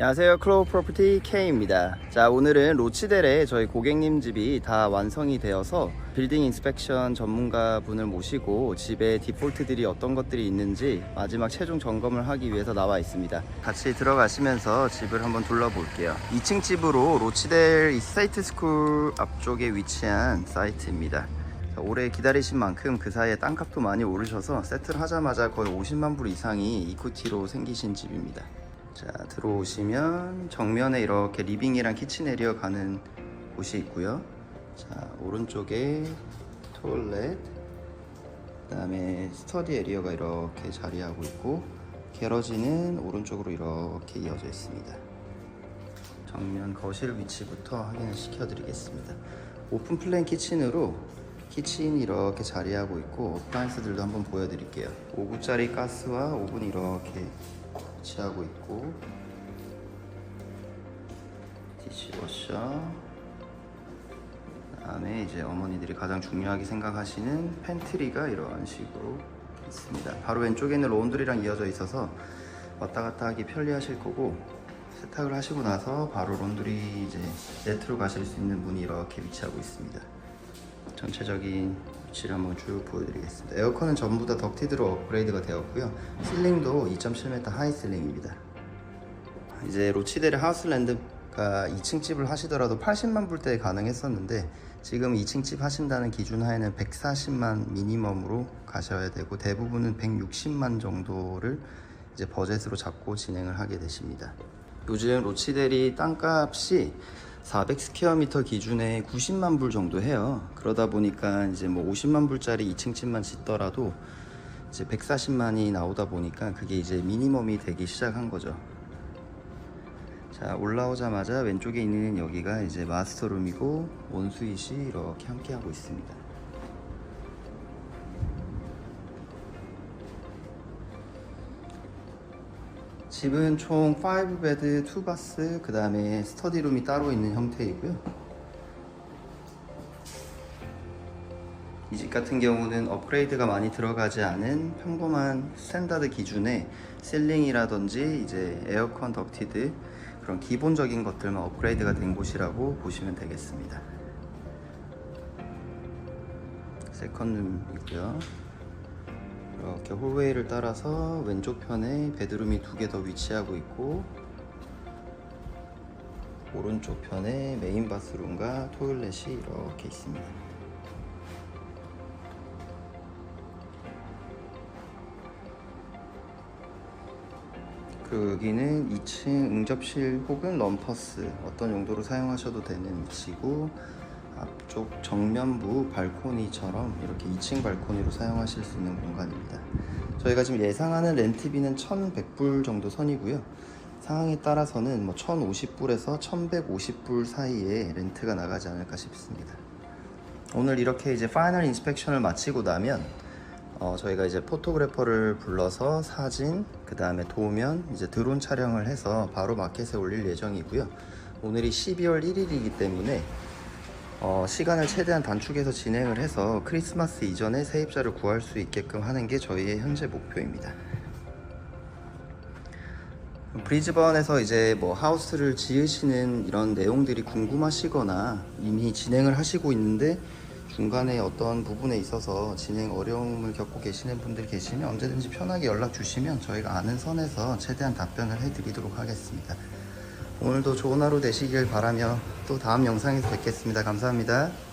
안녕하세요. 클로우 프로퍼티 K입니다. 자 오늘은 로치델에 저희 고객님 집이 다 완성이 되어서 빌딩 인스펙션 전문가 분을 모시고 집에 디폴트들이 어떤 것들이 있는지 마지막 최종 점검을 하기 위해서 나와 있습니다. 같이 들어가시면서 집을 한번 둘러볼게요. 2층 집으로 로치델 이사이트 스쿨 앞쪽에 위치한 사이트입니다. 자, 오래 기다리신 만큼 그 사이에 땅값도 많이 오르셔서 세트를 하자마자 거의 50만 불 이상이 이쿠티로 생기신 집입니다 자 들어오시면 정면에 이렇게 리빙이랑 키친 에리어 가는 곳이 있고요. 자 오른쪽에 토일렛 그 다음에 스터디 에리어가 이렇게 자리하고 있고 게러지는 오른쪽으로 이렇게 이어져 있습니다. 정면 거실 위치부터 확인을 시켜 드리겠습니다. 오픈 플랜 키친으로 키친이 이렇게 자리하고 있고 어플라이언스들도 한번 보여드릴게요. 5구짜리 가스와 오븐이 이렇게 위치하고 있고 디시워셔 그다음에 이제 어머니들이 가장 중요하게 생각하시는 팬트리가 이런 식으로 있습니다. 바로 왼쪽에는 론드리랑 이어져 있어서 왔다 갔다 하기 편리하실 거고 세탁을 하시고 나서 바로 론드리 이제 네트로 가실 수 있는 문이 이렇게 위치하고 있습니다. 전체적인 위치를 한번 쭉 보여드리겠습니다. 에어컨은 전부 다 덕티드로 업그레이드가 되었고요. 실링도 2.7m 하이 실링입니다. 이제 로치델의 하우스랜드가 2층 집을 하시더라도 80만 불대에 가능했었는데 지금 2층 집 하신다는 기준 하에는 140만 미니멈으로 가셔야 되고 대부분은 160만 정도를 이제 버젯으로 잡고 진행을 하게 되십니다. 요즘 로치델이 땅값이 400 스퀘어미터 기준에 90만 불 정도 해요. 그러다 보니까 이제 뭐 50만 불짜리 2층 집만 짓더라도 이제 140만이 나오다 보니까 그게 이제 미니멈이 되기 시작한 거죠. 자 올라오자마자 왼쪽에 있는 여기가 이제 마스터룸이고 원수잇이 이렇게 함께 하고 있습니다. 집은 총 5베드 2바스 그 다음에 스터디룸이 따로 있는 형태이고요. 이 집 같은 경우는 업그레이드가 많이 들어가지 않은 평범한 스탠다드 기준의 셀링이라든지 이제 에어컨 덕티드 그런 기본적인 것들만 업그레이드가 된 곳이라고 보시면 되겠습니다. 세컨룸이고요. 이렇게 홀웨이를 따라서 왼쪽 편에 베드룸이 두 개 더 위치하고 있고 오른쪽 편에 메인 바스룸과 토일렛이 이렇게 있습니다. 그리고 여기는 2층 응접실 혹은 럼퍼스 어떤 용도로 사용하셔도 되는 위치고 앞쪽 정면부 발코니처럼 이렇게 2층 발코니로 사용하실 수 있는 공간입니다. 저희가 지금 예상하는 렌트비는 1,100불 정도 선이고요. 상황에 따라서는 뭐 1,050불에서 1,150불 사이에 렌트가 나가지 않을까 싶습니다. 오늘 이렇게 이제 파이널 인스펙션을 마치고 나면 어, 저희가 이제 포토그래퍼를 불러서 사진, 그 다음에 도면, 이제 드론 촬영을 해서 바로 마켓에 올릴 예정이고요. 오늘이 12월 1일이기 때문에 어, 시간을 최대한 단축해서 진행을 해서 크리스마스 이전에 세입자를 구할 수 있게끔 하는 게 저희의 현재 목표입니다. 브리즈번에서 이제 뭐 하우스를 지으시는 이런 내용들이 궁금하시거나 이미 진행을 하시고 있는데 중간에 어떤 부분에 있어서 진행 어려움을 겪고 계시는 분들 계시면 언제든지 편하게 연락 주시면 저희가 아는 선에서 최대한 답변을 해드리도록 하겠습니다. 오늘도 좋은 하루 되시길 바라며 또 다음 영상에서 뵙겠습니다. 감사합니다.